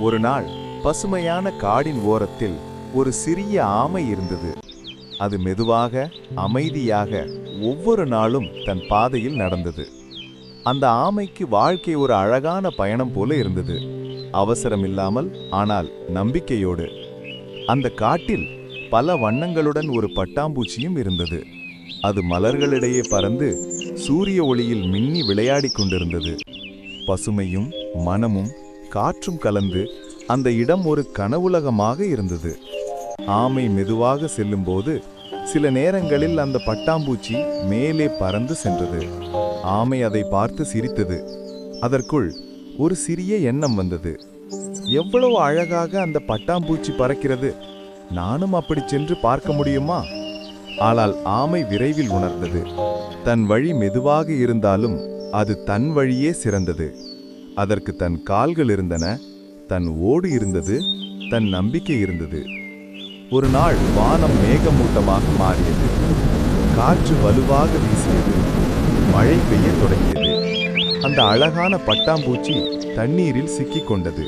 ஒரு நாள் பசுமையான காடின் ஓரத்தில் ஒரு சிறிய ஆமை இருந்தது. அது மெதுவாக அமைதியாக ஒவ்வொரு நாளும் தன் பாதையில் நடந்தது. அந்த ஆமைக்கு வாழ்க்கை ஒரு அழகான பயணம் போல இருந்தது. அவசரமில்லாமல் ஆனால் நம்பிக்கையோடு. அந்த காட்டில் பல வண்ணங்களுடன் ஒரு பட்டாம்பூச்சியும் இருந்தது. அது மலர்களிடையே பறந்து சூரிய ஒளியில் மின்னி விளையாடிக் கொண்டிருந்தது. பசுமையும் மனமும் காற்றும் கலந்து அந்த இடம் ஒரு கனவுலகமாக இருந்தது. ஆமை மெதுவாக செல்லும்போது சில நேரங்களில் அந்த பட்டாம்பூச்சி மேலே பறந்து சென்றது. ஆமை அதை பார்த்து சிரித்தது. அதற்குள் ஒரு சிறிய எண்ணம் வந்தது. எவ்வளவு அழகாக அந்த பட்டாம்பூச்சி பறக்கிறது. நானும் அப்படி சென்று பார்க்க முடியுமா? ஆனால் ஆமை விரைவில் உணர்ந்தது. தன் வழி மெதுவாக இருந்தாலும் அது தன் வழியே சிறந்தது. அதற்கு தன் கால்கள் இருந்தன. தன் ஓடு இருந்தது தன் நம்பிக்கை இருந்தது. ஒரு நாள் வானம் மேகமூட்டமாக மாறியது. காற்று வலுவாக வீசியது. மழை பெய்யத் தொடங்கியது. அந்த அழகான பட்டாம்பூச்சி தண்ணீரில் சிக்கிக் கொண்டது.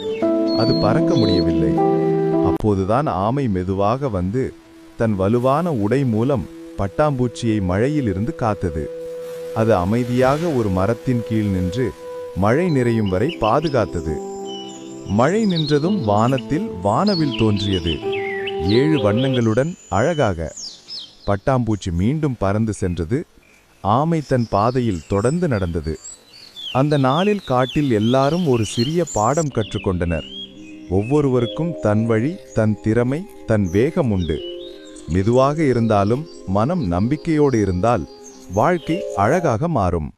அது பறக்க முடியவில்லை. அப்போதுதான் ஆமை மெதுவாக வந்து தன் வலுவான உடை மூலம் பட்டாம்பூச்சியை மழையிலிருந்து காத்தது. அது அமைதியாக ஒரு மரத்தின் கீழ் நின்று மழை நிறையும் வரை பாதுகாத்தது. மழை நின்றதும் வானத்தில் வானவில் தோன்றியது. ஏழு வண்ணங்களுடன் அழகாக. பட்டாம்பூச்சி மீண்டும் பறந்து சென்றது. ஆமை தன் பாதையில் தொடர்ந்து நடந்தது. அந்த நாளில் காட்டில் எல்லாரும் ஒரு சிறிய பாடம் கற்றுக்கொண்டனர். ஒவ்வொருவருக்கும் தன் வழி தன் திறமை தன் வேகம் உண்டு. மெதுவாக இருந்தாலும் மனம் நம்பிக்கையோடு இருந்தால் வாழ்க்கை அழகாக மாறும்.